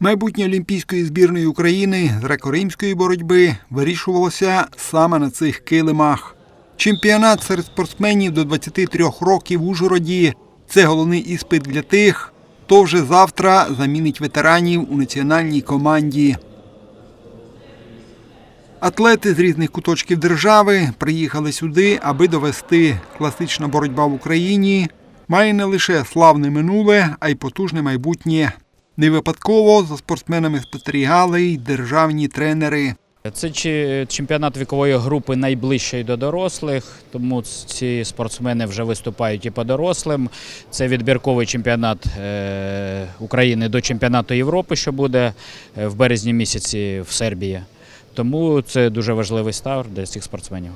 Майбутнє олімпійської збірної України з греко-римської боротьби вирішувалося саме на цих килимах. Чемпіонат серед спортсменів до 23 років в Ужгороді це головний іспит для тих, хто вже завтра замінить ветеранів у національній команді. Атлети з різних куточків держави приїхали сюди, аби довести класична боротьба в Україні має не лише славне минуле, а й потужне майбутнє. Не випадково за спортсменами спостерігали й державні тренери. Це чемпіонат вікової групи найближчий до дорослих, тому ці спортсмени вже виступають і по дорослим. Це відбірковий чемпіонат е, України до чемпіонату Європи, що буде е, в березні місяці в Сербії. Тому це дуже важливий старт для цих спортсменів.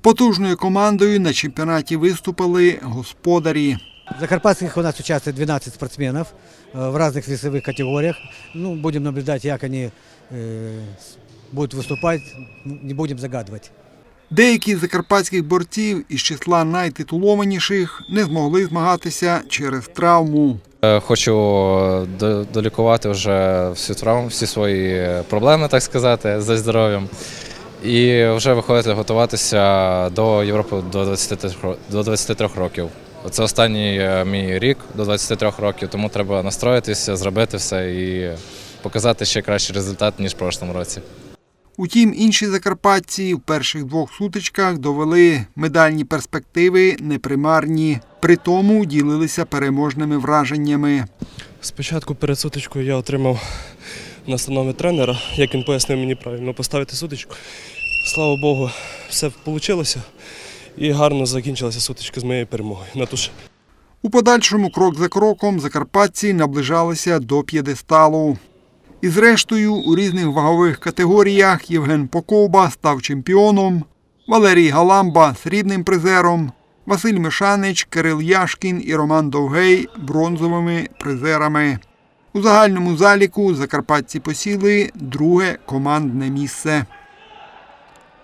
Потужною командою на чемпіонаті виступили господарі. В Закарпатских у нас участвует 12 спортсменов э, в разных весовых категориях. Ну, будем наблюдать, как они э, с- будут выступать, Ну, не будем загадывать. Деякі з закарпатських борців із числа найтитулованіших не змогли змагатися через травму. Е, Хочу до- долікувати вже всю травму, всі свої проблеми, так сказати, зі здоров'ям. І вже виходити готуватися до Європи до 23, ро- до 23 років. Це останній е, мій рік до 23 років, тому треба настроїтися, зробити все і показати ще кращий результат, ніж в прошлому році. Утім, інші закарпатці в перших двох сутичках довели медальні перспективи непримарні. При тому ділилися переможними враженнями. Спочатку перед сутичкою я отримав настанови тренера, як він пояснив мені правильно поставити сутичку. Слава Богу, все вийшло і гарно закінчилася сутичка з моєю перемогою. Натуше. У подальшому, крок за кроком, закарпатці наближалися до п'єдесталу. І зрештою, у різних вагових категоріях Євген Поковба став чемпіоном, Валерій Галамба срібним призером, Василь Мишанич, Кирил Яшкін і Роман Довгей бронзовими призерами. У загальному заліку закарпатці посіли друге командне місце.